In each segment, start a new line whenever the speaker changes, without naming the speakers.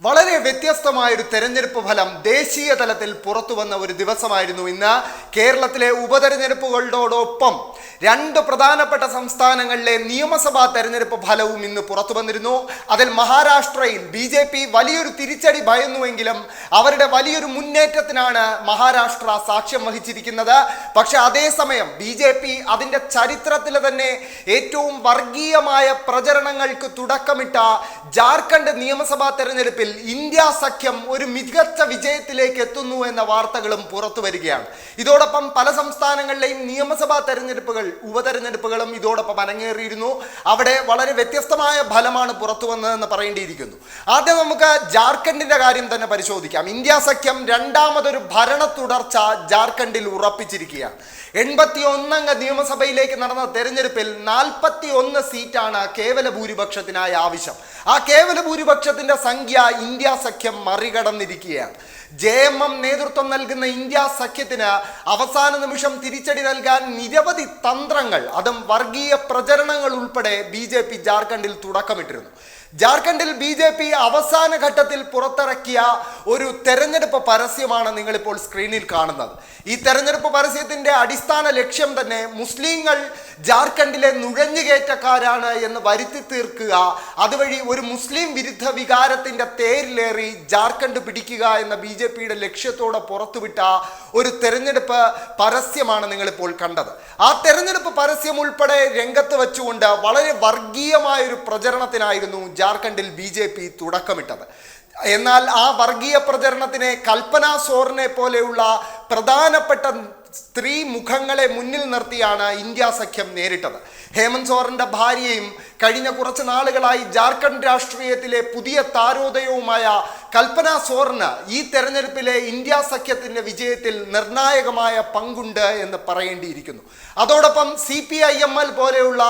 വളരെ വ്യത്യസ്തമായ ഒരു തെരഞ്ഞെടുപ്പ് ഫലം ദേശീയ തലത്തിൽ പുറത്തു വന്ന ഒരു ദിവസമായിരുന്നു ഇന്ന്. കേരളത്തിലെ ഉപതെരഞ്ഞെടുപ്പുകളോടൊപ്പം രണ്ട് പ്രധാനപ്പെട്ട സംസ്ഥാനങ്ങളിലെ നിയമസഭാ തെരഞ്ഞെടുപ്പ് ഫലവും ഇന്ന് പുറത്തു വന്നിരുന്നു. അതിൽ മഹാരാഷ്ട്രയിൽ ബി ജെ പി വലിയൊരു തിരിച്ചടി ഭയന്നുവെങ്കിലും അവരുടെ വലിയൊരു മുന്നേറ്റത്തിനാണ് മഹാരാഷ്ട്ര സാക്ഷ്യം വഹിച്ചിരിക്കുന്നത്. പക്ഷെ അതേസമയം ബി ജെ പി അതിന്റെ ചരിത്രത്തിലെ തന്നെ ഏറ്റവും വർഗീയമായ പ്രചരണങ്ങൾക്ക് തുടക്കമിട്ട ജാർഖണ്ഡ് നിയമസഭാ തെരഞ്ഞെടുപ്പിൽ ഇന്ത്യ സഖ്യം ഒരു മികച്ച വിജയത്തിലേക്ക് എത്തുന്നു എന്ന വാർത്തകളും പുറത്തു വരികയാണ്. ഇതോടൊപ്പം പല സംസ്ഥാനങ്ങളിലെയും നിയമസഭാ തെരഞ്ഞെടുപ്പുകൾ ഉപതെരഞ്ഞെടുപ്പുകളും ഇതോടൊപ്പം അരങ്ങേറിയിരുന്നു. അവിടെ വളരെ വ്യത്യസ്തമായ ഫലമാണ് പുറത്തു വന്നതെന്ന് പറയേണ്ടിയിരിക്കുന്നു. ആദ്യം നമുക്ക് ജാർഖണ്ഡിന്റെ കാര്യം തന്നെ പരിശോധിക്കാം. ഇന്ത്യ സഖ്യം രണ്ടാമതൊരു ഭരണ തുടർച്ച ജാർഖണ്ഡിൽ ഉറപ്പിച്ചിരിക്കുകയാണ്. എൺപത്തി ഒന്നംഗ നിയമസഭയിലേക്ക് നടന്ന തെരഞ്ഞെടുപ്പിൽ നാൽപ്പത്തി ഒന്ന് സീറ്റാണ് കേവല ഭൂരിപക്ഷത്തിനായി ആവശ്യം. ആ കേവല ഭൂരിപക്ഷത്തിന്റെ സംഖ്യ ഇന്ത്യ സഖ്യം മറികടന്നിരിക്കുകയാണ്. ജെ എം എം നേതൃത്വം നൽകുന്ന ഇന്ത്യ സഖ്യത്തിന് അവസാന നിമിഷം തിരിച്ചടി നൽകാൻ നിരവധി തന്ത്രങ്ങൾ അതും വർഗീയ പ്രചരണങ്ങൾ ഉൾപ്പെടെ ബി ജെ പി ജാർഖണ്ഡിൽ തുടക്കമിട്ടിരുന്നു. ജാർഖണ്ഡിൽ ബി ജെ പി അവസാന ഘട്ടത്തിൽ പുറത്തിറക്കിയ ഒരു തെരഞ്ഞെടുപ്പ് പരസ്യമാണ് നിങ്ങളിപ്പോൾ സ്ക്രീനിൽ കാണുന്നത്. ഈ തെരഞ്ഞെടുപ്പ് പരസ്യത്തിന്റെ അടിസ്ഥാന ലക്ഷ്യം തന്നെ മുസ്ലിങ്ങൾ ജാർഖണ്ഡിലെ നുഴഞ്ഞുകയറ്റക്കാരാണ് എന്ന് വരുത്തി തീർക്കുക. അതുവഴി ഒരു മുസ്ലിം വിരുദ്ധ വികാരത്തിന്റെ തേരിലേറി ജാർഖണ്ഡ് പിടിക്കുക എന്ന ബി ജെ പിയുടെ ലക്ഷ്യത്തോടെ പുറത്തുവിട്ട ഒരു തെരഞ്ഞെടുപ്പ് പരസ്യമാണ് നിങ്ങളിപ്പോൾ കണ്ടത്. ആ തെരഞ്ഞെടുപ്പ് പരസ്യം ഉൾപ്പെടെ രംഗത്ത് വെച്ചുകൊണ്ട് വളരെ വർഗീയമായ ഒരു പ്രചരണത്തിനായിരുന്നു ജാർഖണ്ഡിൽ ബി ജെ പി തുടക്കമിട്ടത്. എന്നാൽ ആ വർഗീയ പ്രചരണത്തിനെ കൽപ്പന സോറിനെ പോലെയുള്ള പ്രധാനപ്പെട്ട സ്ത്രീ മുഖങ്ങളെ മുന്നിൽ നിർത്തിയാണ് ഇന്ത്യ സഖ്യം നേരിട്ടത്. ഹേമന്ത് സോറിന്റെ ഭാര്യയും കഴിഞ്ഞ കുറച്ച് നാളുകളായി ജാർഖണ്ഡ് രാഷ്ട്രീയത്തിലെ പുതിയ താരോദയവുമായ കൽപ്പന സോറിന് ഈ തെരഞ്ഞെടുപ്പിലെ ഇന്ത്യ സഖ്യത്തിന്റെ വിജയത്തിൽ നിർണായകമായ പങ്കുണ്ട് എന്ന് പറയേണ്ടിയിരിക്കുന്നു. അതോടൊപ്പം C P I M L പോലെയുള്ള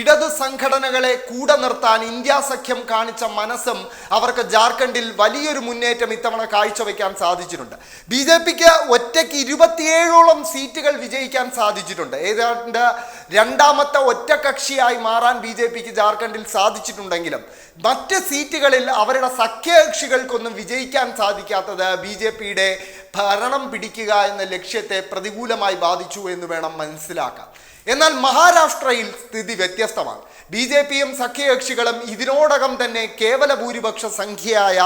ഇടത് സംഘടനകളെ കൂടെ നിർത്താൻ ഇന്ത്യ സഖ്യം കാണിച്ച മനസ്സും അവർക്ക് ജാർഖണ്ഡിൽ വലിയൊരു മുന്നേറ്റം ഇത്തവണ കാഴ്ചവെക്കാൻ സാധിച്ചിട്ടുണ്ട്. ബി ജെ പിക്ക് ഒറ്റയ്ക്ക് ഇരുപത്തിയേഴോളം സീറ്റുകൾ വിജയിക്കാൻ സാധിച്ചിട്ടുണ്ട്. ഏതാണ്ട് രണ്ടാമത്തെ ഒറ്റ കക്ഷിയായി മാറാൻ ബി ജെ പിക്ക് ജാർഖണ്ഡിൽ സാധിച്ചിട്ടുണ്ടെങ്കിലും മറ്റ് സീറ്റുകളിൽ അവരുടെ സഖ്യകക്ഷികൾക്കൊന്നും വിജയിക്കാൻ സാധിക്കാത്തത് ബി ജെ പിയുടെ ഭരണം പിടിക്കുക എന്ന ലക്ഷ്യത്തെ പ്രതികൂലമായി ബാധിച്ചു എന്ന് വേണം മനസ്സിലാക്കാൻ. എന്നാൽ മഹാരാഷ്ട്രയിൽ സ്ഥിതി വ്യത്യസ്തമാണ്. ബി ജെ പിയും സഖ്യകക്ഷികളും ഇതിനോടകം തന്നെ കേവല ഭൂരിപക്ഷ സംഖ്യയായ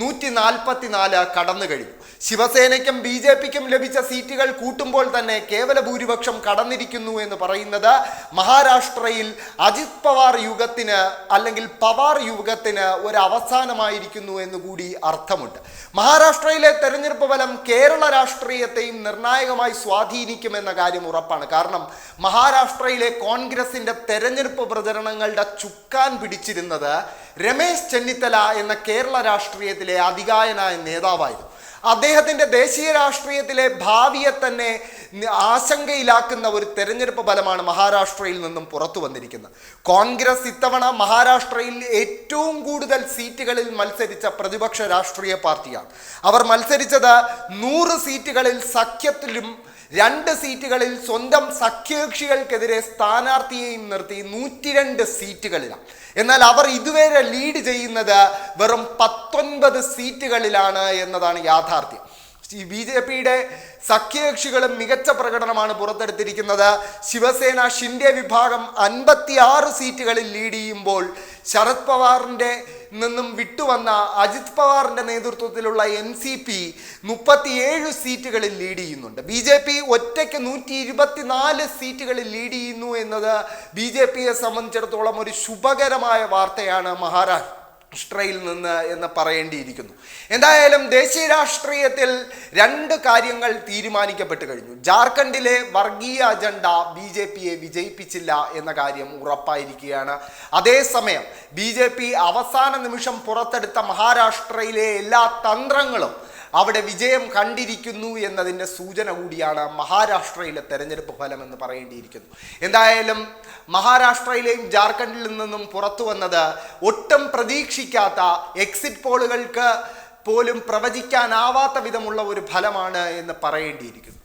നൂറ്റി നാൽപ്പത്തിനാല് കടന്നു കഴിഞ്ഞു. ശിവസേനയ്ക്കും ബി ജെ പിക്കും ലഭിച്ച സീറ്റുകൾ കൂട്ടുമ്പോൾ തന്നെ കേവല ഭൂരിപക്ഷം കടന്നിരിക്കുന്നു എന്ന് പറയുന്നത് മഹാരാഷ്ട്രയിൽ അജിത് പവാർ യുഗത്തിന് അല്ലെങ്കിൽ പവാർ യുഗത്തിന് ഒരു അവസാനമായിരിക്കുന്നു എന്ന് കൂടി അർത്ഥമുണ്ട്. മഹാരാഷ്ട്രയിലെ തെരഞ്ഞെടുപ്പ് ഫലം കേരള രാഷ്ട്രീയത്തെയും നിർണായകമായി സ്വാധീനിക്കുമെന്ന കാര്യം ഉറപ്പാണ്. കാരണം മഹാരാഷ്ട്രയിലെ കോൺഗ്രസിന്റെ തെരഞ്ഞെടുപ്പ് പ്രചരണങ്ങളുടെ ചുക്കാൻ പിടിച്ചിരുന്നത് രമേശ് ചെന്നിത്തല എന്ന കേരള രാഷ്ട്രീയത്തിലെ അധികായനായ നേതാവായിരുന്നു. അദ്ദേഹത്തിന്റെ ദേശീയ രാഷ്ട്രീയത്തിലെ ഭാവിയെ തന്നെ ആശങ്കയിലാക്കുന്ന ഒരു തെരഞ്ഞെടുപ്പ് ഫലമാണ് മഹാരാഷ്ട്രയിൽ നിന്നും പുറത്തു വന്നിരിക്കുന്നത്. കോൺഗ്രസ് ഇത്തവണ മഹാരാഷ്ട്രയിൽ ഏറ്റവും കൂടുതൽ സീറ്റുകളിൽ മത്സരിച്ച പ്രതിപക്ഷ രാഷ്ട്രീയ പാർട്ടിയാണ്. അവർ മത്സരിച്ചത് നൂറ് സീറ്റുകളിൽ സഖ്യത്തിലും രണ്ട് സീറ്റുകളിൽ സ്വന്തം സഖ്യകക്ഷികൾക്കെതിരെ സ്ഥാനാർത്ഥിയെയും നിർത്തി നൂറ്റിരണ്ട് സീറ്റുകളിലാണ്. എന്നാൽ അവർ ഇതുവരെ ലീഡ് ചെയ്യുന്നത് വെറും പത്തൊൻപത് സീറ്റുകളിലാണ് എന്നതാണ് യാഥാർത്ഥ്യം. ബി ജെ പിയുടെ സഖ്യകക്ഷികളും മികച്ച പ്രകടനമാണ് പുറത്തെടുത്തിരിക്കുന്നത്. ശിവസേന ഷിൻഡെ വിഭാഗം അൻപത്തി ആറ് സീറ്റുകളിൽ ലീഡ് ചെയ്യുമ്പോൾ ശരത് പവാറിന്റെ നിന്നും വിട്ടുവന്ന അജിത് പവാറിന്റെ നേതൃത്വത്തിലുള്ള എൻ സി പി മുപ്പത്തിയേഴ് സീറ്റുകളിൽ ലീഡ് ചെയ്യുന്നുണ്ട്. ബി ജെ പി ഒറ്റയ്ക്ക് നൂറ്റി ഇരുപത്തിനാല് സീറ്റുകളിൽ ലീഡ് ചെയ്യുന്നു എന്നത് ബി ജെ പിയെ സംബന്ധിച്ചിടത്തോളം ഒരു ശുഭകരമായ വാർത്തയാണ് മഹാരാഷ്ട്ര. രാഷ്ട്രയിൽ നിന്ന് എന്ന് പറയേണ്ടിയിരിക്കുന്നു. എന്തായാലും ദേശീയ രാഷ്ട്രീയത്തിൽ രണ്ട് കാര്യങ്ങൾ തീരുമാനിക്കപ്പെട്ടു കഴിഞ്ഞു. ജാർഖണ്ഡിലെ വർഗീയ അജണ്ട ബി ജെ പിയെ വിജയിപ്പിച്ചില്ല എന്ന കാര്യം ഉറപ്പായിരിക്കുകയാണ്. അതേസമയം ബി ജെ പി അവസാന നിമിഷം പുറത്തെടുത്ത മഹാരാഷ്ട്രയിലെ എല്ലാ തന്ത്രങ്ങളും അവിടെ വിജയം കണ്ടിരിക്കുന്നു എന്നതിന്റെ സൂചന കൂടിയാണ് മഹാരാഷ്ട്രയിലെ തെരഞ്ഞെടുപ്പ് ഫലം എന്ന് പറയേണ്ടിയിരിക്കുന്നു. എന്തായാലും മഹാരാഷ്ട്രയിലെയും ജാർഖണ്ഡിൽ നിന്നും പുറത്തു വന്നത് ഒട്ടും പ്രതീക്ഷിക്കാത്ത എക്സിറ്റ് പോളുകൾക്ക് പോലും പ്രവചിക്കാനാവാത്ത വിധമുള്ള ഒരു ഫലമാണ് എന്ന് പറയേണ്ടിയിരിക്കുന്നു.